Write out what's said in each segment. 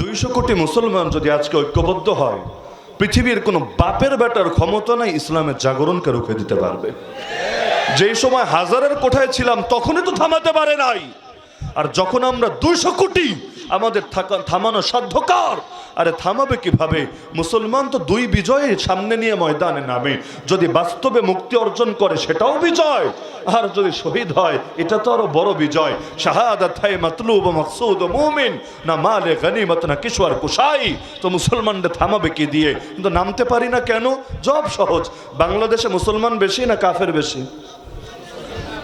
দুইশো কোটি মুসলমান যদি আজকে ঐক্যবদ্ধ হয়, পৃথিবীর কোনো বাপের বেটার ক্ষমতা নাই ইসলামের জাগরণকে রুখে দিতে পারবে। যেই সময় হাজারের কোঠায় ছিলাম, তখনই তো থামাতে পারে নাই। আর যখন আমরা দুইশো কোটি আমাদের থামানো সাধ্যকার। আরে থামাবে কীভাবে? মুসলমান তো দুই বিজয়ে সামনে নিয়ে ময়দানে নামে। যদি বাস্তবে মুক্তি অর্জন করে, সেটাও বিজয়। আর যদি শহীদ হয়, এটা তো আরও বড় বিজয়। শাহাদাত হায় মাতলুব না মালে গনিমত, না কিশোর কুশাই তো মুসলমানদের থামাবে কি দিয়ে? কিন্তু নামতে পারি না কেন? জব সহজ। বাংলাদেশে মুসলমান বেশি না কাফের বেশি?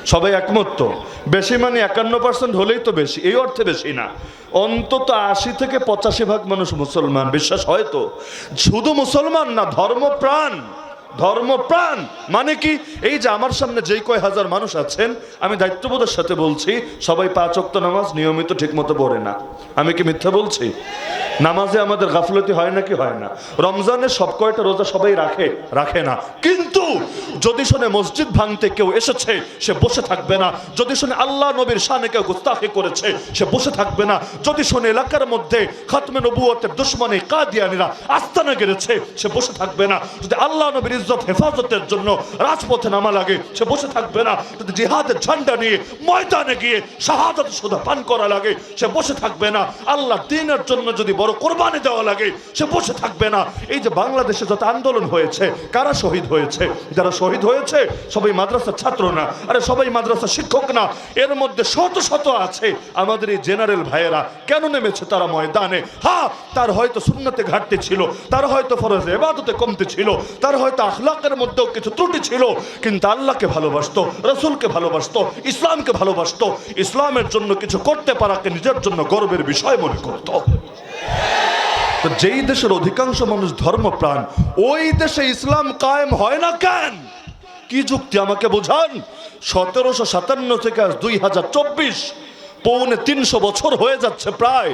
সবাই একমত তো? বেশি মানে একান্ন পার্সেন্ট হলেই তো বেশি, এই অর্থে বেশি না। অন্তত আশি থেকে পঁচাশি ভাগ মানুষ মুসলমান, বিশ্বাস হয় তো? শুধু মুসলমান না, ধর্মপ্রাণ ধর্মপ্রাণ মানে কি? এই যে আমার সামনে যেই কয় হাজার মানুষ আছেন, আমি দায়িত্ববোধের সাথে বলছি, সবাই পাঁচ অক্ত নামাজ নিয়মিত ঠিকমতো পড়ে না। আমি কি মিথ্যা বলছি? নামাজে আমাদের গাফলতি হয় নাকি হয় না? রমজানে সব কয়টা রোজা সবাই রাখে? রাখে না। কিন্তু যদি শোনে মসজিদ ভাঙতে কেউ এসেছে, সে বসে থাকবে না। যদি শোনে আল্লাহ নবীর শানে কেউ গুস্তাখি করেছে, সে বসে থাকবে না। যদি শোনে এলাকার মধ্যে খাতমে নবুয়তের দুশ্মনে কাদিয়ানিরা আস্তানা গেড়েছে, সে বসে থাকবে না। যদি আল্লাহ নবীর ইজ্জত হেফাজতের জন্য রাজপথে নামা লাগে, সে বসে থাকবে না। যদি জিহাদের ঝান্ডা নিয়ে ময়দানে গিয়ে শাহাদত সুধা পান করা লাগে, সে বসে থাকবে না। আল্লাহ দিনের জন্য যদি বড় কোরবানি দেওয়া লাগে, সে বসে থাকবে না। এই যে বাংলাদেশে যত আন্দোলন হয়েছে, কারা শহীদ হয়েছে? যারা শহীদ হয়েছে, সবাই মাদ্রাসার ছাত্র না, আরে সবাই মাদ্রাসার শিক্ষক না। এর মধ্যে শত শত আছে আমাদের এই জেনারেল ভাইয়েরা। কেন নেমেছে তারা ময়দানে? হ্যাঁ তার হয়তো শূন্যতে ঘাটতি ছিল, তার হয়তো ফরজ এবাদতে কমতি ছিল, তার হয়তো আখলাকের মধ্যেও কিছু ত্রুটি ছিল, কিন্তু আল্লাহকে ভালোবাসতো, রসুলকে ভালোবাসতো, ইসলামকে ভালোবাসতো। ইসলামের জন্য কিছু করতে পারাকে নিজের জন্য গর্বের বিষয় মনে করতো। তো যেই দেশের অধিকাংশ মানুষ ধর্মপ্রাণ, ওই দেশে ইসলাম কায়েম হয় না কেন? কি যুক্তি আমাকে বোঝান? সতেরোশো সাতান্ন থেকে আজ দুই হাজার চব্বিশ পৌনে তিনশো বছর হয়ে যাচ্ছে প্রায়।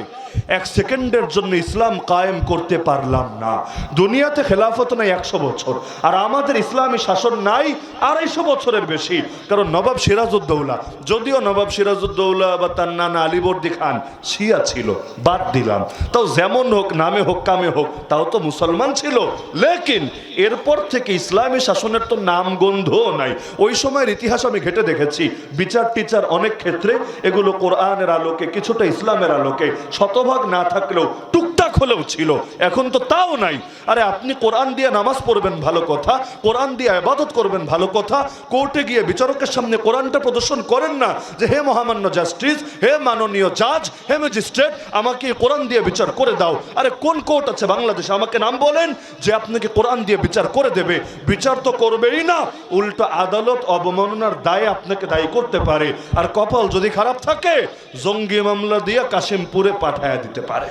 এক সেকেন্ডের জন্য ইসলাম কায়েম করতে পারলাম না। দুনিয়াতে খেলাফত নাই একশো বছর, আর আমাদের ইসলামী শাসন নাই আড়াইশো বছরের বেশি। কারণ নবাব সিরাজউদ্দৌলা, যদিও নবাব সিরাজউদ্দৌলা বা তার নানা আলিবর্দি খান শিয়া ছিল, বাদ দিলাম। তাও যেমন হোক, নামে হোক, কামে হোক, তাও তো মুসলমান ছিল। লেকিন এরপর থেকে ইসলামী শাসনের তো নাম গন্ধও নাই। ওই সময়ের ইতিহাস আমি ঘেটে দেখেছি। বিচার টিচার অনেক ক্ষেত্রে এগুলো কোরআনের আলোকে, কিছুটা ইসলামের আলোকে শতভাগ না থাকলেও টুকটাক হলেও ছিল। এখন তো তাও নাই। আরে আপনি কোরআন দিয়ে নামাজ পড়বেন ভালো কথা, কোরআন দিয়ে আবাদত করবেন ভালো কথা, কোর্টে গিয়ে বিচারকের সামনে কোরআনটা প্রদর্শন করেন না যে, হে মহামান্য জাস্টিস, হে মাননীয় জাজ, হে ম্যাজিস্ট্রেট, আমাকে কোরআন দিয়ে বিচার করে দাও। আরে কোন কোর্ট আছে বাংলাদেশে? আমাকে নাম বলেন যে, আপনাকে কোরআন দিয়ে বিচার করে দেবে। বিচার তো করবেই না। উল্টো আদালত অবমাননার দায়ে আপনাকে দায়ী করতে পারে। আর কপাল যদি খারাপ থাকে জঙ্গি মামলা দিয়ে কাশিমপুরে পাঠায় দিতে পারে।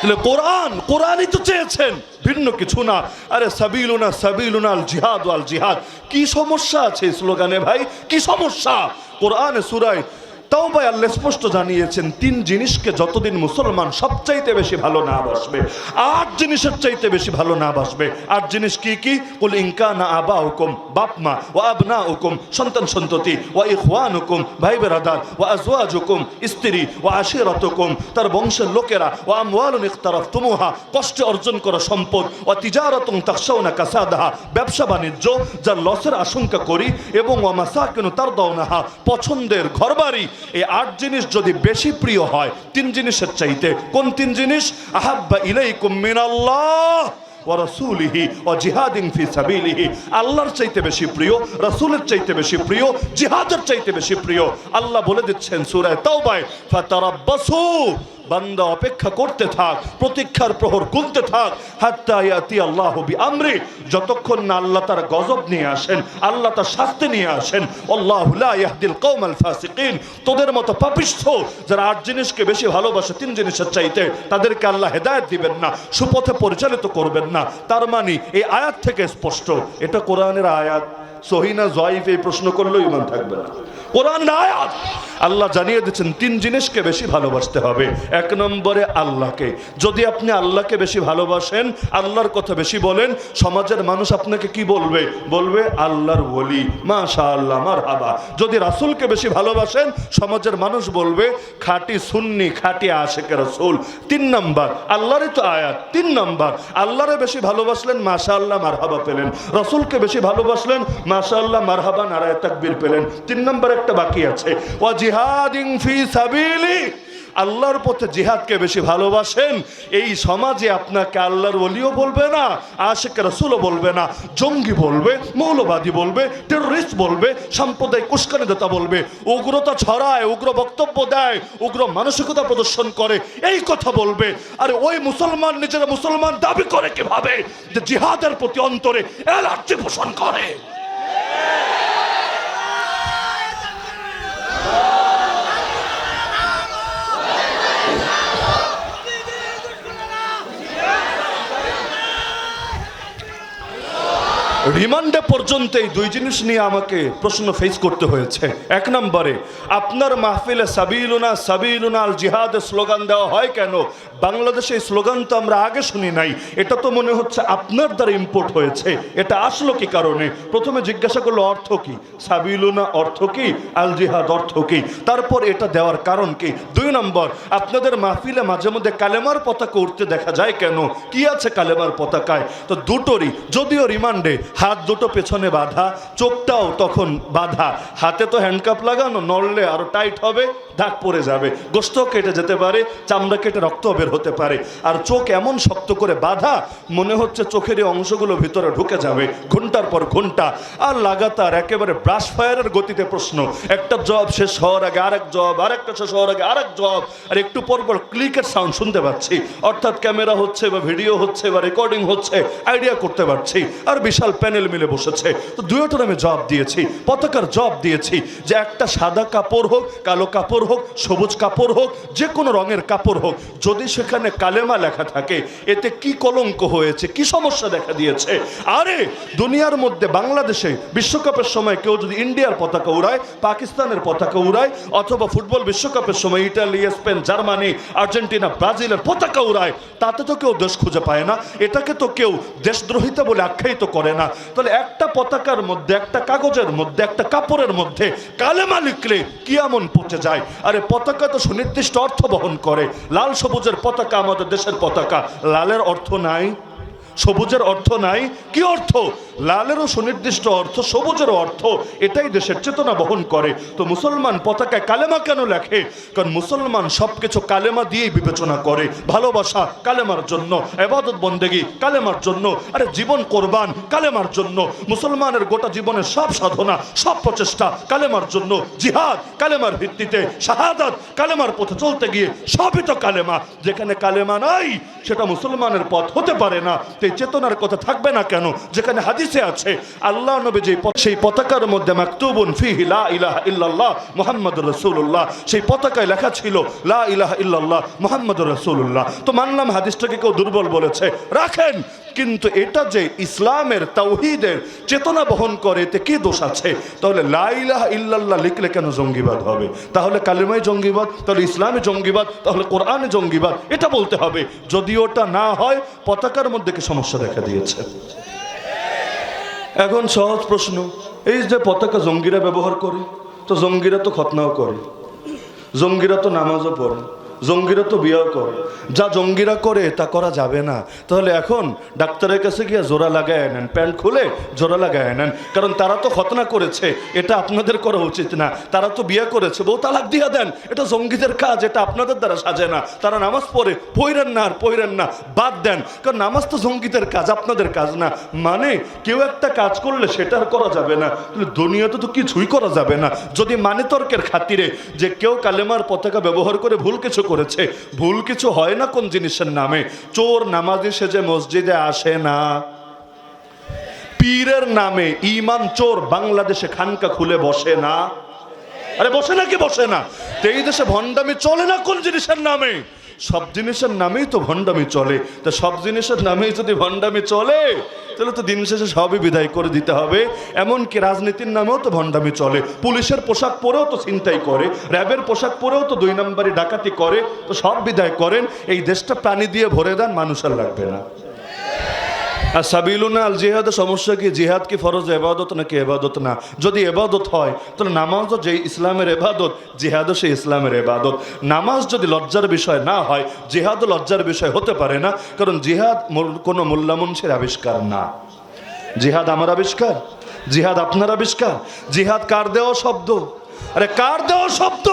তাহলে কোরআন, কোরআনই তো চেয়েছেন, ভিন্ন কিছু না। আরে সাবিলুনা সাবিলুনা আল জিহাদ আল জিহাদ। কি সমস্যা আছে স্লোগানে ভাই? কি সমস্যা? কোরআনে সুরায় তাও ভাই আল্লাহ স্পষ্ট জানিয়েছেন, তিন জিনিসকে যতদিন মুসলমান সবচাইতে বেশি ভালো না বাসবে, আট জিনিসের চাইতে বেশি ভালো না বাসবে। আট জিনিস কি কি? কুল ইনকা না আবা হুকুম বাপ মা ও আবনা হুকুম সন্তান সন্ততি ও ইখওয়ান হুকুম ভাই বেরাদার ও আজওয়াজ হুকুম স্ত্রী ও আশিরত হুকুম তার বংশের লোকেরা ও আমওয়ালুন ইখতারাফ তুমুহা কষ্টে অর্জন করা সম্পদ ও তিজারতুন তাকশাউনা কাসাদাহা, ব্যবসা বাণিজ্য, যার লসের আশঙ্কা করি, এবং ও মাসাকিনু তার দৌনাহা পছন্দের ঘরবাড়ি এই আট জিনিস যদি বেশি প্রিয় হয়, তিন জিনিসের চাইতে কোন তিন জিনিস? আহাব্বা ইলাইকুম মিনাল্লাহ ও রসুলিহি ও জিহাদিন ফি সাবিলিহি। আল্লাহর চাইতে বেশি প্রিয়, রসুলের চাইতে বেশি প্রিয়, জিহাদের চাইতে বেশি প্রিয়। আল্লাহ বলে দিচ্ছেন সুরায় তাওবায়, ফাতারাব্বাসু। বান্দা অপেক্ষা করতে থাক, প্রতীক্ষার প্রহর গুনতে থাক। হাত্তা ইয়াতি আল্লাহ বি আমরি যতক্ষণ না আল্লাহ তার গজব নিয়ে আসেন, আল্লাহ তার শাস্তি নিয়ে আসেন, আল্লাহ লা ইয়াহদিল ফাসিকিন। তোদের মতো পাপিষ্ঠ যারা আট জিনিসকে বেশি ভালোবাসে, তিন জিনিসের চাইতে, তাদেরকে আল্লাহ হেদায়ত দিবেন না, সুপথে পরিচালিত করবেন না। তার মানে এই আয়াত থেকে স্পষ্ট, এটা কোরআনের আয়াত। সহিনা জয়ীফ এই প্রশ্ন করলেও ইমান থাকবে না। কোরআন আয়াত। আল্লাহ জানিয়ে দিচ্ছেন তিন জিনিসকে বেশি ভালোবাসতে হবে। এক নম্বরে আল্লাহকে। যদি আপনি আল্লাহকে বেশি ভালোবাসেন, আল্লাহর কথা বেশি বলেন, সমাজের মানুষ আপনাকে কি বলবে? বলবে, আল্লাহর ওলি মাশা আল্লাহ মার হাবা যদি রাসুলকে বেশি ভালোবাসেন, সমাজের মানুষ বলবে, খাঁটি সুন্নি, খাঁটি আশেকের রসুল। তিন নম্বর, আল্লাহরই তো আয়াত। তিন নম্বর, আল্লাহরে বেশি ভালোবাসলেন মাশা আল্লাহ মারহাবা পেলেন। রসুলকে বেশি ভালোবাসলেন মাশা আল্লাহ মারহাবা, নারায় তাকবীর পেলেন। তিন নাম্বার একটা বাকি আছে। ও জিহাদিং ফি সাবিলি। আল্লাহর পথে জিহাদকে বেশি ভালোবাসেন। এই সমাজে আপনাকে আল্লাহর ওলিও বলবে না আশেখ রসুলও বলবে না, জঙ্গি বলবে, মৌলবাদী বলবে টেররিস্ট বলবে, সাম্প্রদায়িক উস্কানিদাতা বলবে, উগ্রতা ছড়ায়, উগ্র বক্তব্য দেয়, উগ্র মানসিকতা প্রদর্শন করে, এই কথা বলবে। আরে ওই মুসলমান নিজেরা মুসলমান দাবি করে কীভাবে? যে জিহাদের প্রতি অন্তরে এলার্জি পোষণ করে। রিমান্ডে পর্যন্ত এই দুই জিনিস নিয়ে আমাকে প্রশ্ন ফেস করতে হয়েছে। এক নম্বরে, আপনার মাহফিলে সাবিলুনা সাবিলুনা আল জিহাদ স্লোগান দেওয়া হয় কেন? বাংলাদেশে এই স্লোগান তো আমরা আগে শুনি নাই। এটা তো মনে হচ্ছে আপনার দ্বারা ইম্পোর্ট হয়েছে। এটা আসলো কি কারণে? প্রথমে জিজ্ঞাসা করল, অর্থ কি? সাবিলুনা অর্থ কি? আল জিহাদ অর্থ কি? তারপর এটা দেওয়ার কারণ কি? দুই নম্বর, আপনাদের মাহফিলে মাঝে মধ্যে কালেমার পতাকা উঠতে দেখা যায় কেন? কি আছে কালেমার পতাকায়? তো দুটোরই। যদিও রিমান্ডে হাত দুটো পেছনে বাঁধা, চোখটাও তখন বাঁধা। হাতে তো হ্যান্ডকাপ লাগানো, নড়লে আরও টাইট হবে, দাগ পড়ে যাবে। গোস্ত কেটে যেতে পারে, চামড়া কেটে রক্ত বের হতে পারে। আর চোখ এমন শক্ত করে বাঁধা, মনে হচ্ছে চোখের এই অংশগুলো ভিতরে ঢুকে যাবে, ঘণ্টার পর ঘণ্টা। আর লাগাতার একেবারে ব্রাশ ফায়ারের গতিতে প্রশ্ন, একটা জব শেষ হওয়ার আগে আরেক জব আরেকটা শেষ হওয়ার আগে আরেক জব আর একটু পর পর ক্লিকের সাউন্ড শুনতে পাচ্ছি। অর্থাৎ ক্যামেরা হচ্ছে বা ভিডিও হচ্ছে বা রেকর্ডিং হচ্ছে আইডিয়া করতে পারছি। আর বিশাল প্যানেল মিলে বসেছে। তো দুয়োটার আমি জব দিয়েছি, পতাকার জব দিয়েছি যে একটা সাদা কাপড় হোক, কালো কাপড় হোক, সবুজ কাপড় হোক, যে কোনো রঙের কাপড় হোক, যদি সেখানে কালেমা লেখা থাকে, এতে কি কলঙ্ক হয়েছে, কি সমস্যা দেখা দিয়েছে? আরে, দুনিয়ার মধ্যে বাংলাদেশে বিশ্বকাপের সময় কেউ যদি ইন্ডিয়ার পতাকা উড়ায়, পাকিস্তানের পতাকা উড়ায়, অথবা ফুটবল বিশ্বকাপের সময় ইটালি, স্পেন, জার্মানি, আর্জেন্টিনা, ব্রাজিলের পতাকা উড়ায়, তাতে তো কেউ দেশ খুঁজে পায় না, এটাকে তো কেউ দেশদ্রোহিতা বলে আখ্যায়িত করে না। তাহলে একটা পতাকার মধ্যে, একটা কাগজের মধ্যে, একটা কাপড়ের মধ্যে কালেমা লিখলে কি এমন পচে যায়? আরে পতাকা তো সুনির্দিষ্ট অর্থ বহন করে। লাল সবুজের পতাকা আমাদের দেশের পতাকা। লালের অর্থ নাই। সবুজের অর্থ নাই। কি অর্থ? লালেরও সুনির্দিষ্ট অর্থ, সবুজেরও অর্থ। এটাই দেশের চেতনা বহন করে। তো মুসলমান পতাকায় কালেমা কেন লেখে? কারণ মুসলমান সবকিছু কালেমা দিয়েই বিবেচনা করে। ভালোবাসা কালেমার জন্য, এবাদত বন্দেগি কালেমার জন্য, আরে জীবন কোরবান কালেমার জন্য। মুসলমানের গোটা জীবনের সব সাধনা, সব প্রচেষ্টা কালেমার জন্য। জিহাদ কালেমার ভিত্তিতে, শাহাদাত কালেমার পথে চলতে গিয়ে সবই তো কালেমা। যেখানে কালেমা নাই, সেটা মুসলমানের পথ হতে পারে না। তো চেতনার কথা থাকবে না কেন? যেখানে হাদিসে আছে, আল্লাহ নবী যে সেই পতাকার মধ্যে মাকতুবুন ফিহি লা ইলাহা ইল্লাল্লাহ মুহাম্মাদুর রাসূলুল্লাহ। সেই পতাকায় লেখা ছিল, লা ইলাহা ইল্লাল্লাহ মুহাম্মাদুর রাসূলুল্লাহ। তো মানলাম হাদিসটাকে কেউ দুর্বল বলেছে। রাখেন! কিন্তু এটা যে ইসলামের তাওহিদের চেতনা বহন করে, এতে কি দোষ আছে? তাহলে লা ইলাহা ইল্লাল্লাহ লিখলে কেন জঙ্গিবাদ হবে? তাহলে কালিমাই জঙ্গিবাদ, তাহলে ইসলামে জঙ্গিবাদ, তাহলে কোরআনে জঙ্গিবাদ, এটা বলতে হবে। যদি ওটা না হয়, পতাকার মধ্যে কি সমস্যা দেখা দিয়েছে? এখন সহজ প্রশ্ন, এই যে পতাকা জঙ্গিরা ব্যবহার করে, তো জঙ্গিরা তো খতনাও করে। জঙ্গিরা তো নামাজও পড়ে। জঙ্গিরা তো বিয়েও করে। যা জঙ্গিরা করে, তা করা যাবে না। তাহলে এখন ডাক্তারের কাছে গিয়ে জোড়া লাগায় নেন, প্যান্ট খুলে জোড়া লাগায় নেন। কারণ তারা তো খতনা করেছে, এটা আপনাদের করা উচিত না। তারা তো বিয়ে করেছে, বউ তালাক দিয়া দেন। এটা জঙ্গিদের কাজ, এটা আপনাদের দ্বারা সাজে না। তারা নামাজ পড়ে, পইরেন না আর পইরেন না, বাদ দেন। কারণ নামাজ তো জঙ্গিদের কাজ, আপনাদের কাজ না। মানে কেউ একটা কাজ করলে সেটা আর করা যাবে না। দুনিয়াতে তো কিছুই করা যাবে না। যদি মানে তর্কের খাতিরে যে কেউ কালেমার পতাকা ব্যবহার করে ভুল কিছু করেছে। ভুল কিছু হয় না কোন জিনিসের নামে। চোর নামাজি সেজে মসজিদে আসে না। পীরের নামে ইমান চোর বাংলাদেশে খানকা খুলে বসে না। আরে বসে না কি বসে না? এই দেশে ভণ্ডামি চলে না কোন জিনিসের নামে? সব জিনিসের নামেই তো ভণ্ডামি চলে। তা সব জিনিসের নামেই যদি ভণ্ডামি চলে, তাহলে তো দিন শেষে সবই বিদায় করে দিতে হবে। এমনকি রাজনীতির নামেও তো ভণ্ডামি চলে। পুলিশের পোশাক পরেও তো চিন্তাই করে। র্যাবের পোশাক পরেও তো দুই নম্বরই ডাকাতি করে। তো সব বিদায় করেন। এই দেশটা প্রাণী দিয়ে ভরে দেন, মানুষের লাগবে না। আর সাবিলুনা আল জিহাদের সমস্যা কি? জিহাদ কি ফরজ এবাদত নাকি এবাদত না? যদি এবাদত হয়, তাহলে নামাজও যে ইসলামের এবাদত জিহাদও সেই ইসলামের এবাদত নামাজ যদি লজ্জার বিষয় না হয়, জিহাদও লজ্জার বিষয় হতে পারে না, কারণ জিহাদ কোনো মোল্লামনসের আবিষ্কার না। জিহাদ আমার আবিষ্কার? জিহাদ আপনার আবিষ্কার? জিহাদ কার দেওয়া শব্দ? আরে কার দেওয়া শব্দ?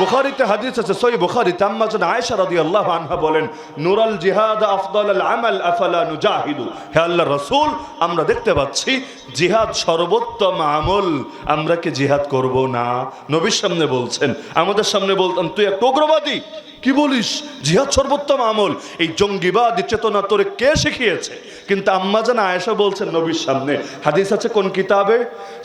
বুখারিতে হাদিস আছে সই বুখারিতে আম্মা জান আয়েশা রাদিয়াল্লাহু আনহা বলেন, নুরাল জিহাদ আফদাল আল আমাল আফালা নুজাহিদু। হে আল্লাহর রাসূল, আমরা দেখতে পাচ্ছি জিহাদ সর্বোত্তম আমল, আমরা কি জিহাদ করব না? নবীর সামনে বলছেন, আমাদের সামনে বলতাম তুই এক উগ্রবাদী। কি বলিস? জিহাদ সর্বোত্তম আমল। এই জঙ্গিবাদ চেতনা তোরে কে শিখিয়েছে? কিন্তু আম্মা জান আয়েশা বলছেন, নবীর সামনে, হাদিস আছে কোন কিতাবে?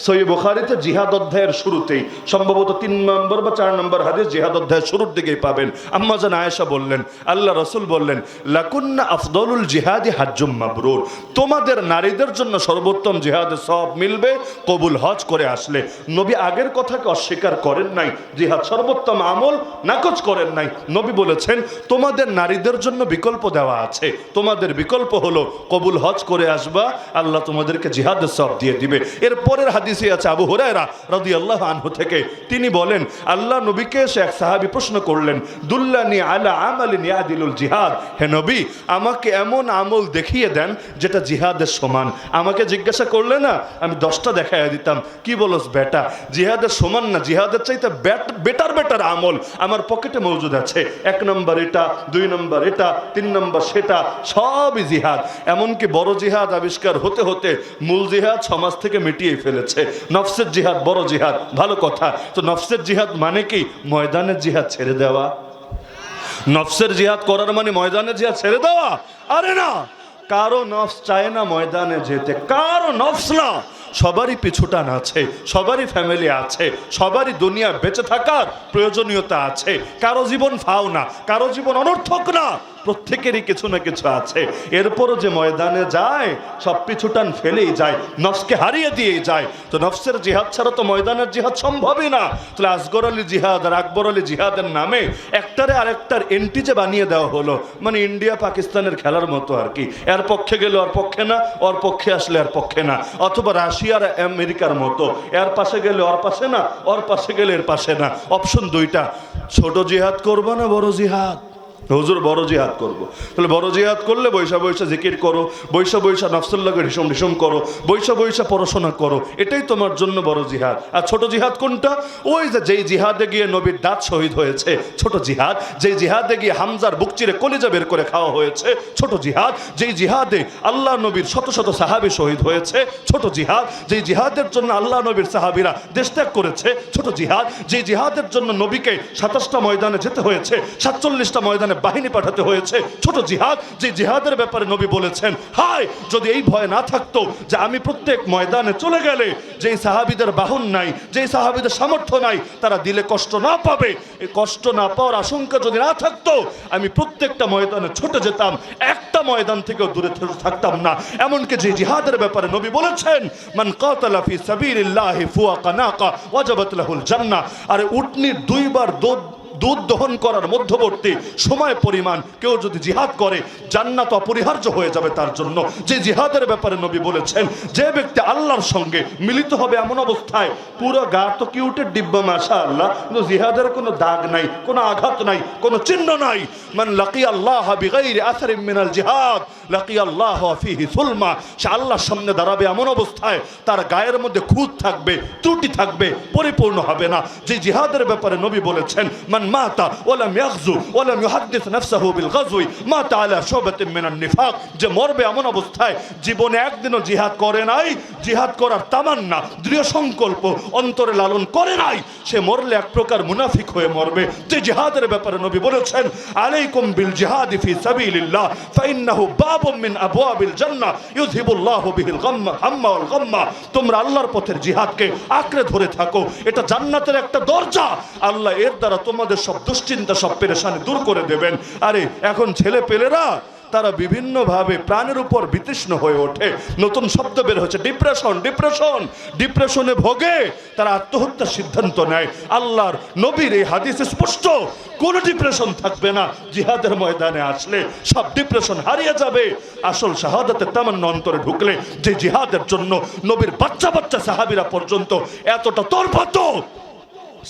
সই বুখারিতে জিহাদ অধ্যায়ের শুরুতেই, সম্ভবত তিন নম্বর বা চার নম্বর হাদিস জিহাদ অধ্যায়ের শুরুর দিকেই পাবেন। আম্মা জান আয়েশা বললেন, আল্লাহ রসুল বললেন, লাকুন্না আফদলুল জিহাদি হাজ্জুম মাবরুর। তোমাদের নারীদের জন্য সর্বোত্তম জিহাদে সব মিলবে, কবুল হজ করে আসলে। নবী আগের কথাকে অস্বীকার করেন নাই, জিহাদ সর্বোত্তম আমল নাকচ করেন নাই। নবী বলেছেন, তোমাদের নারীদের জন্য বিকল্প দেওয়া আছে। তোমাদের বিকল্প হলো, কবুল হজ করে আসবা, আল্লাহ তোমাদেরকে জিহাদের সব দিয়ে দিবে। এর পরের হাদিসে আছে আবু হুরায়রা রাদিয়াল্লাহু আনহু থেকে, তিনি বলেন, আল্লাহ নবীকে এসে এক সাহাবী প্রশ্ন করলেন, দুল্লানি আলা আমালিন ইয়াদিলুল জিহাদ? হে নবী, আমাকে এমন আমল দেখিয়ে দেন, যেটা জিহাদের সমান। আমাকে জিজ্ঞাসা করলে না, আমি দশটা দেখাই দিতাম। কি বলস বেটা? জিহাদের সমান না? জিহাদের চাইতে বেটার বেটার আমল আমার পকেটে মজুদ আছে। এক নম্বর এটা, দুই নম্বর এটা, তিন নম্বর সেটা, সবই জিহাদ। এমনকি বড় জিহাদ আবিষ্কার হতে হতে মূল জিহাদ সমাজ থেকে মিটিয়ে ফেলেছে। নফসের জিহাদ বড় জিহাদ, ভালো কথা। তো নফসের জিহাদ মানে কি? ময়দানের জিহাদ ছেড়ে দেওয়া। নফসের জিহাদ করার মানে ময়দানের জিহাদ ছেড়ে দেওয়া? আরে না! কারও নফস চায় না ময়দানে যেতে, কারও নফস না। সবারই পিছুটান আছে, সবারই ফ্যামিলি আছে, সবারই দুনিয়া বেঁচে থাকার প্রয়োজনীয়তা আছে। কারও জীবন ফাও না কারও জীবন অনর্থক না। প্রত্যেকেরই কিছু না কিছু আছে। এরপরও যে ময়দানে যায়, সব পিছুটান ফেলেই যায়, নফসকে হারিয়ে দিয়েই যায়। তো নফসের জিহাদ ছাড়া তো ময়দানের জিহাদ সম্ভবই না। তাহলে আসগর আলী জিহাদ আর আকবর আলী জিহাদের নামে একটারে আরেকটার এন্টি যে বানিয়ে দেওয়া হলো মানে ইন্ডিয়া পাকিস্তানের খেলার মতো আর কি। এর পক্ষে গেলে ওর পক্ষে না, ওর পক্ষে আসলে এর পক্ষে না। অথবা রাশিয়ার আমেরিকার মতো, এর পাশে গেলে ওর পাশে না, ওর পাশে গেলে এর পাশে না। অপশন দুইটা, ছোট জিহাদ করব না, বড় জিহাদ? হুজুর বড় জিহাদ করব। তাহলে বড় জিহাদ করলে বৈশা বৈশা জিকির করো, বৈশা বৈশা নফসুল্লাহকে ঢিসুম ঢিসুম করো, বৈশা বৈশা পড়াশোনা করো, এটাই তোমার জন্য বড় জিহাদ। আর ছোট জিহাদ কোনটা? ওই যে যেই জিহাদে গিয়ে নবীর দাঁত শহীদ হয়েছে, ছোট জিহাদ। যেই জিহাদে গিয়ে হামজার বুক চিরে কলিজা বের করে খাওয়া হয়েছে, ছোট জিহাদ। যেই জিহাদে আল্লাহ নবীর শত শত সাহাবি শহীদ হয়েছে, ছোট জিহাদ। যেই জিহাদের জন্য আল্লাহ নবীর সাহাবিরা দেশ ত্যাগ করেছে, ছোট জিহাদ। যেই জিহাদের জন্য নবীকে সাতাশটা ময়দানে যেতে হয়েছে, সাতচল্লিশটা ময়দানে বাহিনী পাঠাতে হয়েছে। ছোট জিহাদ, যে জিহাদের ব্যাপারে নবী বলেছেন, হায়, যদি এই ভয় না থাকতো যে আমি প্রত্যেক ময়দানে চলে গেলে, যেই সাহাবিদের বাহন নাই, যেই সাহাবিদের সামর্থ্য নাই, তারা দিলে কষ্ট না পাবে। এই কষ্ট না পাওয়ার আশঙ্কা যদি না থাকতো, আমি প্রত্যেকটা ময়দানে ছুটে যেতাম, একটা ময়দান থেকেও দূরে থাকতাম না। এমনকি যে জিহাদের ব্যাপারে নবী বলেছেন, মান কাতালা ফি সাবিলিল্লাহি ফুয়াকা নাকা ওয়াজাবাত লাহুল জান্নাহ। আরে উটনির দুইবার দুধ দুধ দহন করার মধ্যবর্তী সময় পরিমাণ কেউ যদি জিহাদ করে, জান্নাত অপরিহার্য হয়ে যাবে তার জন্য। যে জিহাদের ব্যাপারে নবী বলেছেন, যে ব্যক্তি আল্লাহর সঙ্গে মিলিত হবে এমন অবস্থায়, পুরো গা তো কিউটের ডিব্বা মাশা আল্লাহ কিন্তু জিহাদের কোনো দাগ নাই, কোনো আঘাত নাই, কোনো চিহ্ন নাই। মান লাকি আল্লাহ আসারিম মিনাল জিহাদ লাকি আল্লাহ ফিহি সুলমা, সে আল্লাহর সামনে দাঁড়াবে এমন অবস্থায়, তার গায়ের মধ্যে খুঁত থাকবে, ত্রুটি থাকবে, পরিপূর্ণ হবে না। যে জিহাদের ব্যাপারে নবী বলেছেন, মান ওয়ালাম ইয়াগজু ওয়ালাম ইউহাদ্দিস নাফসাহু বিল গাজওয়ি মাতা আলা শুবাতিন মিনান নিফাক যে মরবে এমন অবস্থায় জীবনে একদিনও জিহাদ করে নাই। জিহাদ করার তামান্না, দৃঢ় সংকল্প অন্তরে লালন করে নাই। সে মরলে এক প্রকার মুনাফিক হয়ে মরবে। যে জিহাদের ব্যাপারে নবী বলেছেন, আলাইকুম বিল জিহাদি ফি সাবিলিল্লাহ, ফাইন্নাহু বাবুম মিন আবওয়াবিল জান্নাহ, ইউযহিবুল্লাহু বিহিল গাম্মা, হাম্মা ওয়াল গাম্মা। তোমরা আল্লাহর পথের জিহাদকে আঁকড়ে ধরে থাকো। এটা জান্নাতের একটা দরজা। আল্লাহ এর দ্বারা তোমাদের সব দুশ্চিন্তা, সব পেরেশানি দূর করে দেবেন। আরে, এখন ছেলে পেলেরা তারা বিভিন্নভাবে প্রাণের উপর বিতৃষ্ণ হয়ে ওঠে। নতুন শব্দ বের হচ্ছে, ডিপ্রেশন ডিপ্রেশন, ডিপ্রেশনে ভোগে। তারা আত্মহত্যার সিদ্ধান্ত নেয়। আল্লাহর নবীর এই হাদিসে স্পষ্ট, কোন ডিপ্রেশন থাকবে না। জিহাদের ময়দানে আসলে সব ডিপ্রেশন হারিয়ে যাবে। আসল শাহাদাতের তামান্না অন্তরে ঢুকলে যে জিহাদের জন্য নবীর বাচ্চা বাচ্চা সাহাবিরা পর্যন্ত এতটা তরপাতো।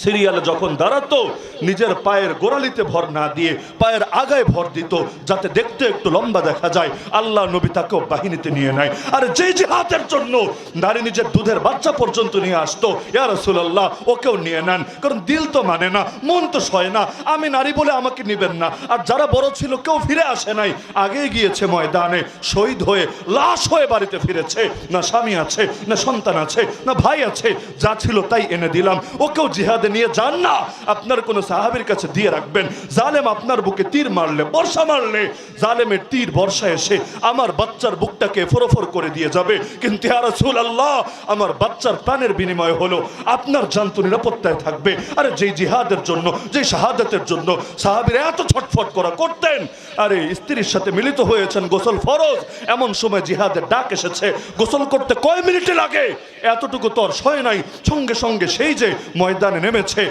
সিরিয়ালে যখন দাঁড়াতো, নিজের পায়ের গোড়ালিতে ভর না দিয়ে পায়ের আগায় ভর দিত, যাতে দেখতে একটু লম্বা দেখা যায়। আল্লাহ নবী তাকেও বাহিনীতে নিয়ে নেয়। আর যে জিহাদের জন্য নারী নিজের দুধের বাচ্চা পর্যন্ত নিয়ে আসতো, ইয়া রাসূলুল্লাহ, ওকেও নিয়ে নেন। কারণ দিল তো মানে না, মন তো সয় না। আমি নারী বলে আমাকে নিবেন না। আর যারা বড় ছিল, কেউ ফিরে আসে নাই। আগেই গিয়েছে ময়দানে, শহীদ হয়ে, লাশ হয়ে বাড়িতে ফিরেছে। না স্বামী আছে, না সন্তান আছে, না ভাই আছে। যা ছিল তাই এনে দিলাম। ওকেও জিহাদে নিয়ে যান না। আপনার কোনো সাহাবের কাছে দিয়ে রাখবেন। জালেম আপনার বুকে তীর মারলে, বর্ষা মারলে, জালেমের তীর বর্ষা এসে আমার বাচ্চার বুকটাকে ফোরফোর করে দিয়ে যাবে। কিন্তু রাসূল আল্লাহ আমার বাচ্চার প্রাণের বিনিময় হলো আপনার জান্ত নিরাপত্তায় থাকবে। আরে যেই জিহাদের জন্য, যেই শাহাদাতের জন্য সাহাবীরা এত ছটফট করা করতেন, আরে স্ত্রীর সাথে মিলিত হয়েছেন গোসল ফরজ। এমন সময় জিহাদের ডাক এসেছে, গোসল করতে কয় মিনিটে লাগে? এতটুকু তোর সয় নাই। সঙ্গে সঙ্গে সেই যে ময়দানে নেমেছে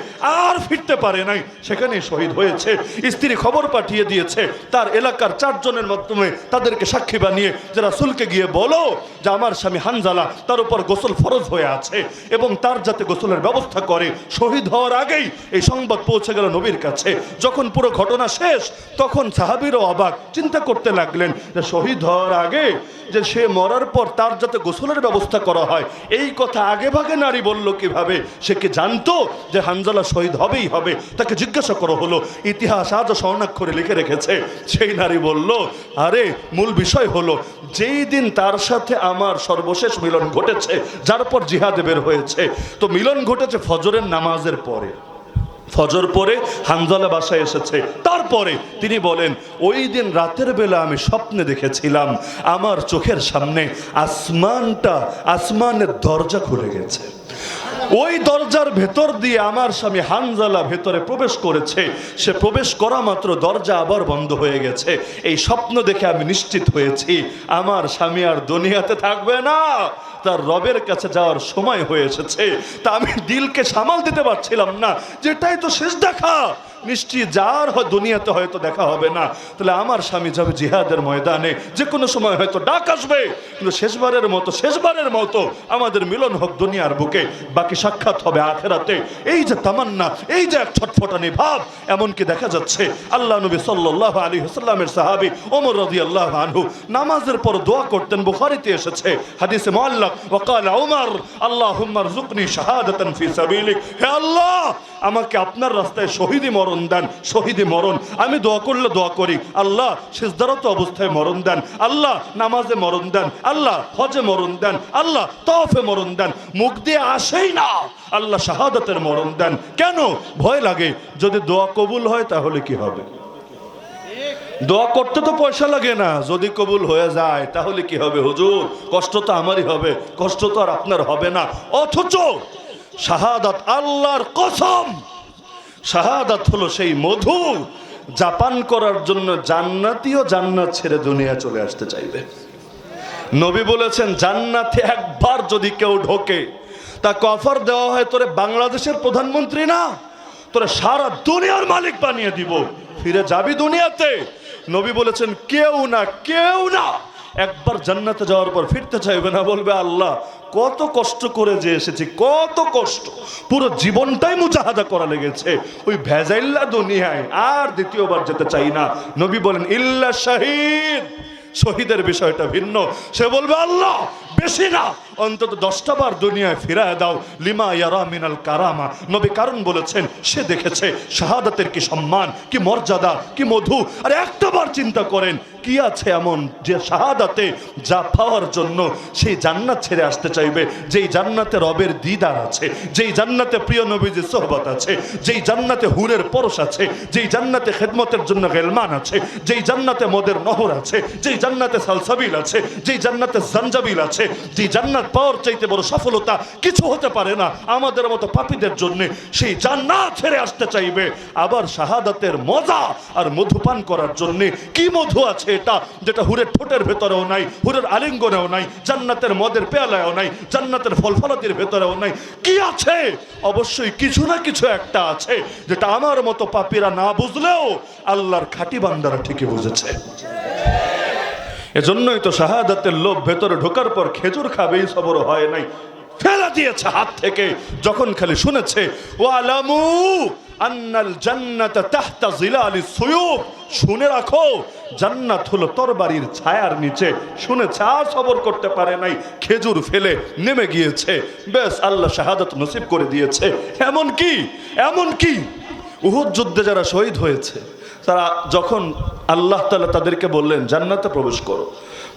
আর ফিরতে পারে নাই। সেখানে শহীদ হয়েছে, স্ত্রী খবর পাঠিয়ে দিয়েছে। তার এলাকার চারজনের মাধ্যমে তাদেরকে সাক্ষী বানিয়ে যারা সুলকে গিয়ে বলো যে আমার স্বামী হানজালা তার উপর গোসল ফরজ হয়ে আছে এবং তার যাতে গোসলের ব্যবস্থা করে, শহীদ হওয়ার আগেই এই সংবাদ পৌঁছে গেল নবীর কাছে। যখন পুরো ঘটনা শেষ, তখন সাহাবিরও অবাক, চিন্তা করতে লাগলেন যে শহীদ হওয়ার আগে যে সে মরার পর তার যাতে গোসলের ব্যবস্থা করা হয়, এই কথা আগে ভাগে নারী বলল কীভাবে? সে কি জানতো যে হানজালা শহীদ হবেই হবে, তাকে জিজ্ঞাসা করা হলো, ইতিহাস আজও স্বর্ণাক্ষরে লিখে রেখেছে। সেই নারী বলল, আরে, মূল বিষয় হলো, যেই দিন তার সাথে আমার সর্বশেষ মিলন ঘটেছে, যার পর জিহাদে বের হয়েছে, তো মিলন ঘটেছে ফজরের নামাজের পরে। ফজর পরে হানজালা বাসায় এসেছে। তারপরে তিনি বলেন, ওই দিন রাতের বেলা আমি স্বপ্নে দেখেছিলাম, আমার চোখের সামনে আসমানটা, আসমানের দরজা খুলে গেছে। ওই দরজার ভেতর দিয়ে আমার স্বামী হানজালা ভেতরে প্রবেশ করেছে। সে প্রবেশ করা মাত্র দরজা আবার বন্ধ হয়ে গেছে। এই স্বপ্ন দেখে আমি নিশ্চিত হয়েছি, আমার স্বামী আর দুনিয়াতে থাকবে না। তার রবের কাছে যাওয়ার সময় হয়ে এসেছে। তা আমি দিলকে সামাল দিতে পারছিলাম না। যেটাই তো শেষ দেখা। নিশ্চয়ই যার হয় দুনিয়াতে হয়তো দেখা হবে না। তাহলে আমার স্বামী যাবে জিহাদের ময়দানে। যে কোনো সময় হয়তো ডাক আসবে। কিন্তু শেষবারের মতো শেষবারের মতো আমাদের মিলন হোক দুনিয়ার বুকে। বাকি সাক্ষাৎ হবে আখেরাতে। এই যে তামান্না, এই যে এক ছটফটানি ভাব, এমনকি দেখা যাচ্ছে আল্লাহ নবী সাল্লাহ আলী হাসাল্লামের সাহাবি ওমর রদি আল্লাহ আনহু নামাজের পর দোয়া করতেন, বুখারিতে এসেছে, হাদিসে মোয়াল্লাক ওয়াকাল ওমর আল্লাহ হুম্মার জুকনি শাহাদাতান হে আল্লাহ আমাকে আপনার রাস্তায় শহীদি মরণ দেন শহীদি মরণ। আমি দোয়া করলে দোয়া করি। আল্লাহ শেষদারত অবস্থায় মরণ দেন। আল্লাহ নামাজে মরণ দেন। আল্লাহ হজে মরণ দেন। আল্লাহ তফে মরণ দেন। মুখ দিয়ে আসেই না। আল্লাহ শাহাদাতের মরণ দেন। কেন? ভয় লাগে। যদি দোয়া কবুল হয় তাহলে কি হবে? দোয়া করতে তো পয়সা লাগে না। যদি কবুল হয়ে যায় তাহলে কি হবে হুজুর? কষ্ট তো আমারই হবে। কষ্ট তো আর আপনার হবে না। অথচ শাহাদাত আল্লাহর কসম। শাহাদাত হলো সেই মধু জাপান করার জন্য জান্নাতিও জান্নাত ছেড়ে দুনিয়া চলে আসতে চাইবে। নবী বলেছেন, জান্নাতে একবার যদি কেউ ঢোকে, তাকে অফার দেওয়া হয়, তোরে বাংলাদেশের প্রধানমন্ত্রী না, তোরে সারা দুনিয়ার মালিক বানিয়ে দিব, ফিরে যাবি দুনিয়াতে। নবী বলেছেন, কেউ না কেউ না। একবার জান্নাতে যাওয়ার পর ফিরতে চাইবে না, বলবে আল্লাহ, কত কষ্ট করে যে এসেছি, কত কষ্ট। পুরো জীবনটাই মুজাহাদা করা লেগেছে। ওই ভেজাইল্লা দুনিয়ায় আর দ্বিতীয়বার যেতে চাই না। নবী বলেন, ইল্লা শাহিদ। শহীদের বিষয়টা ভিন্ন। সে বলবে, আল্লাহ, বেশি না। অন্তত দশটা বার দুনিয়ায় ফিরায় দাও। লিমা ইয়ারা মিনাল কারামা। নবী কারণ বলেছেন, সে দেখেছে শাহাদাতের কি সম্মান, কি মর্যাদা, কি মধু। আর একটা বার চিন্তা করেন, কি আছে এমন যে শাহাদাতে যা পাওয়ার জন্য সেই জান্নাত ছেড়ে আসতে চাইবে? যেই জান্নাতে রবের দিদার আছে, যেই জান্নাতে প্রিয় নবীজির সোহবত আছে, যেই জান্নাতে হুরের পরশ আছে, যেই জান্নাতে খেদমতের জন্য গেলমান আছে, যেই জান্নাতে মদের নহর আছে, যেই জান্নাতে সালসাবিল আছে, যেই জান্নাতে জাঞ্জাবিল আছে, যেই জান্নাত পাওয়ার চাইতে বড় সফলতা কিছু হতে পারে না। আমাদের মতো পাপীদের জন্য সেই জান্নাত ছেড়ে আসতে চাইবে। আবার শাহাদাতের মজা আর মধুপান করার জন্য কি মধু আছে এটা? যেটা হুরের ঠোঁটের ভেতরেও নাই, হুরের আলিঙ্গনেও নাই, জান্নাতের মদের পেয়ালায়ও নাই, জান্নাতের ফলফলাতির ভেতরেও নাই। কি আছে? অবশ্যই কিছু না কিছু একটা আছে, যেটা আমার মতো পাপীরা না বুঝলেও আল্লাহর খাঁটি বান্দারা ঠিকই বুঝেছে। এজন্যই তো শাহাদাতের লোভ ভেতরে ঢোকার পর খেজুর খাবেই সবর হয় নাই। ফেলা দিয়েছে হাত থেকে, যখন খালি শুনেছে, ওয়ালামু আন্নাল জান্নাতা তাহতা জিলালি সুয়ুব। শুনে রাখো, জান্নাত হলো তরবারির ছায়ার নিচে। শুনেছে, আর সবর করতে পারে নাই, খেজুর ফেলে নেমে গিয়েছে। বেশ আল্লাহ শাহাদাত নসিব করে দিয়েছে। এমন কি? এমন কি? উহুদ যুদ্ধে যারা শহীদ হয়েছে তারা যখন আল্লাহ তালা তাদেরকে বললেন জান্নাতে প্রবেশ করো।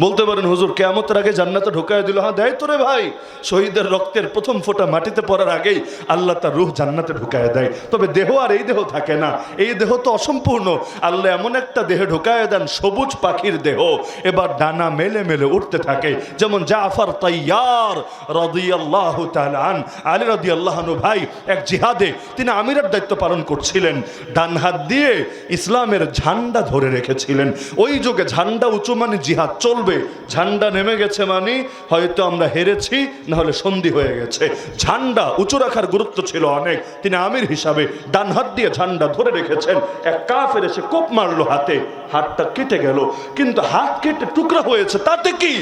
বলতে পারেন, হুজুর, কেয়ামতের আগে জান্নাতে ঢুকায় দিল। হ্যাঁ দেয় তো রে ভাই। শহীদের রক্তের প্রথম ফোঁটা মাটিতে পড়ার আগেই আল্লাহ তার রুহ জান্নাতে ঢুকায় দেয়। তবে দেহ আর এই দেহ থাকে না। এই দেহ তো অসম্পূর্ণ। আল্লাহ এমন একটা দেহে ঢুকায় দেন, সবুজ পাখির দেহ। এবার ডানা মেলে মেলে উঠতে থাকে। যেমন জাফর তাইয়ার রদিয়াল্লাহ তালান আলী রদি আল্লাহনু ভাই এক জিহাদে তিনি আমিরের দায়িত্ব পালন করছিলেন। ডান হাত দিয়ে ইসলামের ঝান্ডা ধরে রেখেছিলেন। ওই যুগে ঝান্ডা উঁচু মানে জিহাদ চলবে। ঝান্ডা নেমে গেছে মানে হয়তো আমরা হেরেছি না হলে সন্ধি হয়ে গেছে। ঝান্ডা উঁচু রাখার গুরুত্ব ছিল অনেক। তিনি আমির হিসাবে ডান হাত দিয়ে ঝান্ডা ধরে রেখেছেন। এক কাফের এসে কোপ মারলো হাতে। হাতটা কেটে গেল। কিন্তু হাত কেটে টুকরা হয়েছে। তাতে কি?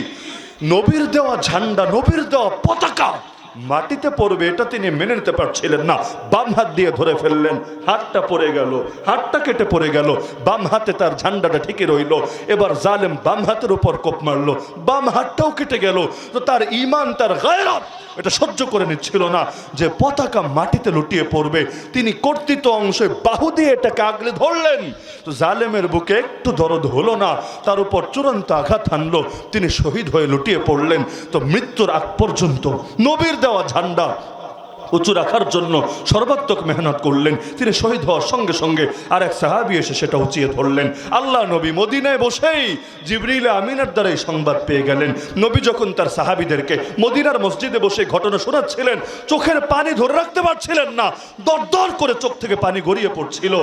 নবীর দেওয়া ঝান্ডা, নবীর দেওয়া পতাকা। মাটিতে পড়বে, এটা তিনি মেনে নিতে পারছিলেন না। বাম হাত দিয়ে ধরে ফেললেন, হাতটা পড়ে গেল, হাতটা কেটে পড়ে গেল, বাম হাতে তার ঝান্ডাটা ঠিকই রইল, এবার জালেম বাম হাতের উপর কোপ মারলো, বাম হাতটাও কেটে গেল, তো তার ইমান তার গায়রাত এটা সহ্য করে নিচ্ছিল না যে পতাকা মাটিতে লুটিয়ে পড়বে। তিনি কর্তৃত অংশে বাহু দিয়ে এটাকে আগলে ধরলেন। তো জালেমের বুকে একটু দরদ হলো না, তার উপর চূড়ান্ত আঘাত হানলো। তিনি শহীদ হয়ে লুটিয়ে পড়লেন। তো মৃত্যুর আগ পর্যন্ত নবীর দেওয়া ঝান্ডা উঁচু রাখার জন্য সর্বাত্মক মেহনত করলেন। তিনি শহীদ হওয়ার সঙ্গে সঙ্গে আর এক সাহাবি এসে সেটা উঁচিয়ে ধরলেন। আল্লাহ নবী মদিনায় বসেই জিবরিল আমিনার দ্বারাই সংবাদ পেয়ে গেলেন। নবী যখন তার সাহাবিদেরকে মদিনার মসজিদে বসে ঘটনা শোনাচ্ছিলেন, চোখের পানি ধরে রাখতে পারছিলেন না দর দর করে চোখ থেকে পানি গড়িয়ে পড়ছিল।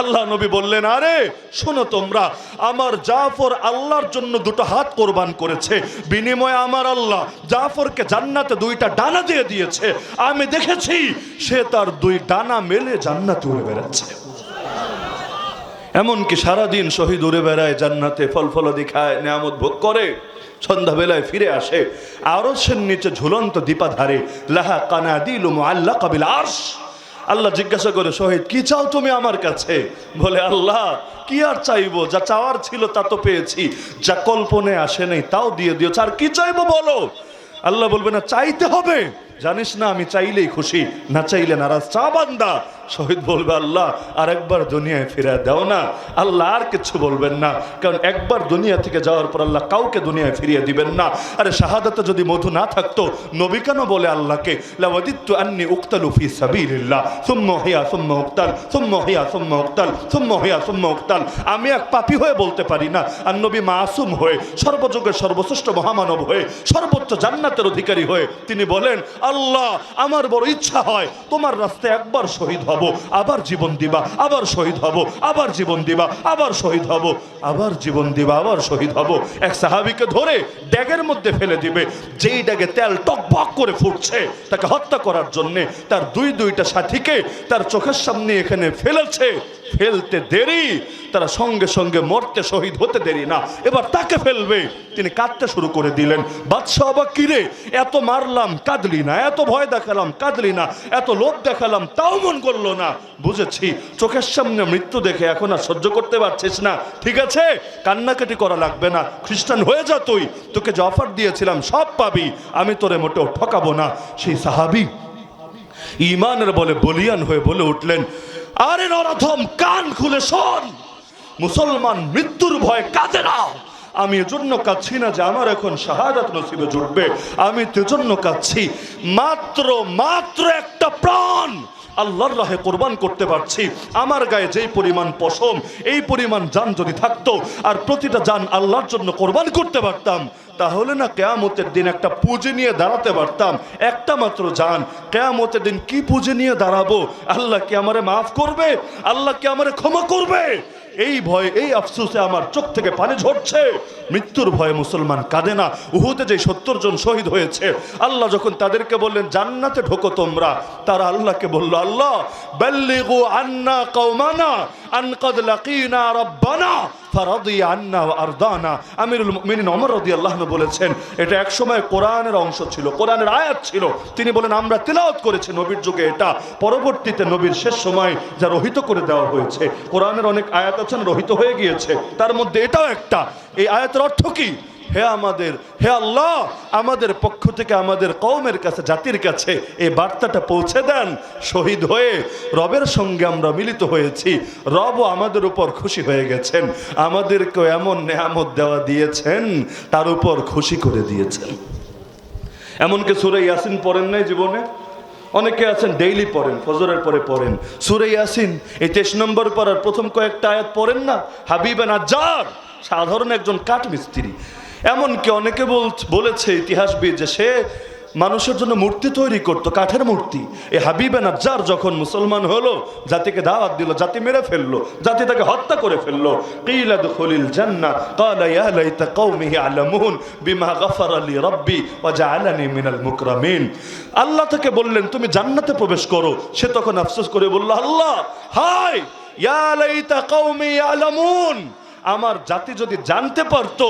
আল্লাহ নবী বললেন, আরে, শোনো তোমরা, আমার জাফর আল্লাহর জন্য দুটো হাত কোরবান করেছে। বিনিময়ে আমার আল্লাহ জাফরকে জান্নাতে দুইটা ডানা দিয়ে দিয়েছে। আমি দেখেছি সে তার দুই ডানা মেলে জান্নাতে উড়ে বেড়াচ্ছে। এমনকি সারাদিন শহীদ উড়ে বেড়ায়, জান্নাতে ফল ফলাদি খায়, নিয়ামত ভোগ করে, সন্ধ্যাবেলায় ফিরে আসে আরসের নিচে ঝুলন্ত দীপাধারে লাহা কানা দিল আল্লাহ কাবিল আরশ। আল্লাহ জিজ্ঞাসা করে, শহীদ, কি চাও তুমি আমার কাছে? বলে, আল্লাহ, কি আর চাইব? যা চাওয়ার ছিল তা তো পেয়েছি, যা কল্পনে আসে নাই তাও দিয়ে দিও আর কি চাইব বলো? আল্লাহ বলবে, না, চাইতে হবে। জানিস না আমি চাইলেই খুশি না চাইলে নারাজ। চা বান্দা শহীদ বলবে, আল্লাহ আর একবার দুনিয়ায় ফিরে দাও না। আল্লাহ আর কিছু বলবেন না, কারণ একবার দুনিয়া থেকে যাওয়ার পর আল্লাহ কাউকে দুনিয়ায় ফিরিয়ে দিবেন না। আরে, শাহাদাতে যদি মধু না থাকতো, নবী কেন বলে আল্লাহকে, লাওয়াদিত্তু আন্নি উক্তালু ফি সাবিলিল্লাহ, সুম্মা হিয়া সুম্মা উক্তাল, সুম্মা সুম্মা উক্তাল, সুম্মা সুম্মা উক্তাল। আমি এক পাপী হয়ে বলতে পারি না, আর নবী মাসুম হয়ে, সর্বযুগের সর্বশ্রেষ্ঠ মহামানব হয়ে, সর্বোচ্চ জান্নাতের অধিকারী হয়ে তিনি বলেন, আল্লাহ, আমার বড় ইচ্ছা হয় তোমার রাস্তায় একবার শহীদ হব আবার জীবন দিবা, আবার শহীদ হব, আবার জীবন দিবা, আবার শহীদ হব, আবার জীবন দিবা, আবার শহীদ হব। এক সাহাবিকে ধরে ড্যাগের মধ্যে ফেলে দিবে, যেই ড্যাগে তেল টকবক করে ফুটছে, তাকে হত্যা করার জন্যে তার দুই দুইটা সাথীকে তার চোখের সামনে এখানে ফেলেছে। ফেলতে দেরি, তারা সঙ্গে সঙ্গে মরতে শহীদ হতে দেরি না। এবার তাকে ফেলবে। তিনি কাঁদতে শুরু করে দিলেন। বাদশাহ অবাক কিরে এত মারলাম, কাঁদলি না। এত ভয় দেখালাম, কাঁদলি না। এত লোভ দেখালাম, তাও মন করল না। বুঝেছি, চোখের সামনে মৃত্যু দেখে এখন আর সহ্য করতে পারছিস না। ঠিক আছে? কান্নাকাটি করা লাগবে না। খ্রিস্টান, হয়ে যা তুই। তোকে যে অফার দিয়েছিলাম, সব পাবি। আমি তোরে মোটেও ঠকাবো না। সেই সাহাবি ইমানের বলে বলিয়ান হয়ে বলে উঠলেন আরে নরাধম কান খুলে শোন। মুসলমান মৃত্যুর ভয় কাঁদে না। আমি এজন্য কাঁদছি না যে আমার এখন শাহাদাত নসিবে জুটবে। আমি তো এজন্য কাঁদছি। মাত্র মাত্র একটা প্রাণ আল্লাহর রাহে কোরবান করতে পারছি। আমার গায়ে যেই পরিমাণ পশম, এই পরিমাণ যান যদি থাকতো, আর প্রতিটা যান আল্লাহর জন্য কোরবান করতে পারতাম, তাহলে না কেয়ামতের দিন একটা পুঁজি নিয়ে দাঁড়াতে পারতাম। একটা মাত্র যান, কেয়ামতের দিন কি পুঁজি নিয়ে দাঁড়াবো? আল্লাহ কি আমারে মাফ করবে? আল্লাহ কি আমারে ক্ষমা করবে? এই ভয়, এই আফসোসে আমার চোখ থেকে পানি ঝরছে। মৃত্যুর ভয়ে মুসলমান কাঁদে না। উহুতে যে সত্তর জন শহীদ হয়েছে, আল্লাহ যখন তাদেরকে বললেন, জান্নাতে ঢোকো তোমরা, তারা আল্লাহকে বলল, আল্লাহ, বাল্লিগু আন্না কওমানা আন কদ লাকিনা রাব্বানা ফারাদি আন্না আরদানা। আমিরুল মুমিনিন ওমর রাদিয়াল্লাহু আনহু বলেছেন, এটা একসময় কোরআনের অংশ ছিল, কোরআনের আয়াত ছিল। তিনি বলেন, আমরা তেলাওত করেছি নবীর যুগে এটা। পরবর্তীতে নবীর শেষ সময় যা রহিত করে দেওয়া হয়েছে, কোরআনের অনেক আয়াত আছেন রহিত হয়ে গিয়েছে। তার মধ্যে এটাও একটা। এই আয়াতের অর্থ কি? হে আমাদের, হে আল্লাহ, আমাদের পক্ষ থেকে আমাদের কওমের কাছে, জাতির কাছে এই বার্তাটা পৌঁছে দেন। শহীদ হয়ে রবের সঙ্গে আমরা মিলিত হয়েছি। রবও আমাদের উপর খুশি হয়ে গেছেন। আমাদেরকেও এমন নেয়ামত দেওয়া দিয়েছেন, তার উপর খুশি করে দিয়েছেন। এমনকি সুরে ইয়াসিন পড়েন নাই জীবনে? অনেকে আছেন ডেইলি পড়েন, ফজরের পরে পড়েন। সুরে ইয়াসিন, এই তেইশ নম্বর পড়ার প্রথম কয়েকটা আয়াত পড়েন না? হাবিবে নাজ্জার, সাধারণ একজন কাঠ মিস্ত্রি এমনকি অনেকে বল- বলেছে ইতিহাসবিদ যে সে মানুষের জন্য মূর্তি তৈরি করতো, কাঠের মূর্তি। এই হাবিবে নাজ্জার যখন মুসলমান হলো, জাতিকে দাওয়াত দিল, জাতি মেরে ফেলল, জাতি তাকে হত্যা করে ফেলল, কিলা দুখুলিল জান্নাহ ক্বালা ইয়া লাইতা কওমি ইয়ালামুন বিমা গাফারা লি রাব্বি ওয়া জাআলানি মিনাল মুকরামিন। আল্লাহ তাকে বললেন, তুমি জান্নাতে প্রবেশ করো। সে তখন আফসোস করে বলল, আল্লাহ, হায়, ইয়া লাইতা কওমি ইয়ালামুন আমার জাতি যদি জানতে পারতো,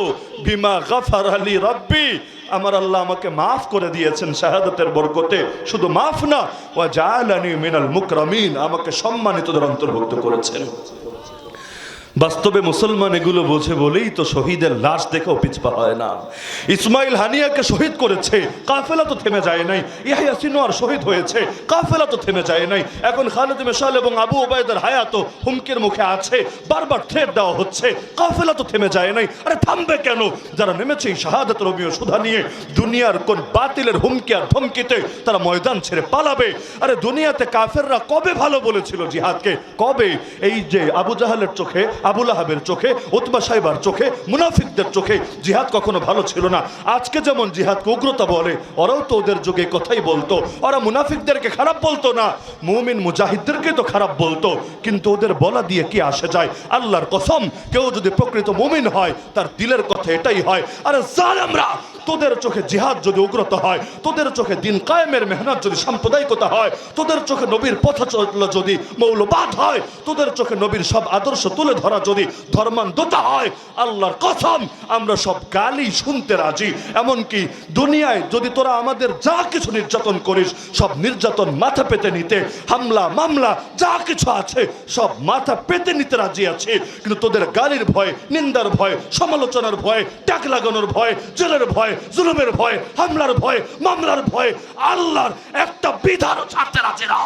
বিমা গাফার আলী রব্বি, আমার আল্লাহ আমাকে মাফ করে দিয়েছেন শাহাদতের বরকতে। শুধু মাফ না ও জালানি মিনাল মুকরামিন, আমাকে সম্মানিতদের অন্তর্ভুক্ত করেছেন। বাস্তবে মুসলমান এগুলো বোঝে বলেই তো শহীদের লাশ দেখেও পিছপা হয় না। ইসমাইল হানিয়াকে শহীদ করেছে, কাফেলা তো থেমে যায় নাই। ইয়াহিয়া সিনোয়ার শহীদ হয়েছে, কাফেলা তো থেমে যায় নাই। এখন খালেদ মেশাল এবং আবু ওবায়দের হায়াত হুমকির মুখে আছে, বারবার থ্রেট দেওয়া হচ্ছে, কাফেলা তো থেমে যায় নাই। আরে থামবে কেন? যারা নেমেছে এই শাহাদত রবিও সুধা নিয়ে, দুনিয়ার কোন বাতিলের হুমকি আর ধমকিতে তারা ময়দান ছেড়ে পালাবে। আরে দুনিয়াতে কাফেররা কবে ভালো বলেছিল জিহাদকে? কবে? এই যে আবু জাহালের চোখে আবুল আহাবের চোখে ওতবা সাহেবার চোখে, মুনাফিকদের চোখে জিহাদ কখনো ভালো ছিল না। আজকে যেমন জিহাদকে উগ্রতা বলে, ওরাও তো ওদের যুগে কথাই বলতো, ওরা মুনাফিকদেরকে খারাপ বলতো না। মুমিন মুজাহিদদেরকে তো খারাপ বলতো, কিন্তু ওদের বলা দিয়ে কি আসে যায়? আল্লাহর কসম, কেউ যদি প্রকৃত মুমিন হয়, তার দিলের কথা এটাই হয়। আরে জালেমরা তোদের চোখে জিহাদ যদি উগ্রতা হয়, তোদের চোখে দিন কায়েমের মেহনত যদি সাম্প্রদায়িকতা হয়, তোদের চোখে নবীর পথ চল যদি মৌলবাদ হয়, তোদের চোখে নবীর সব আদর্শ তুলে ধরা যদি ধর্মান্ধতা হয়, আল্লাহর কথম আমরা সব গালি শুনতে রাজি। এমনকি দুনিয়ায় যদি তোরা আমাদের যা কিছু নির্যাতন করিস, সব নির্যাতন মাথা পেতে নিতে, হামলা, মামলা, যা কিছু আছে, সব মাথা পেতে নিতে রাজি আছে। কিন্তু তোদের গালির ভয়, নিন্দার ভয়, সমালোচনার ভয়, ট্যাগ লাগানোর ভয়, জেলের ভয় জুলুমের ভয় হামলার ভয়ে মামলার ভয়ে আল্লাহর একটা বিধানও ছাড়তে রাজি না।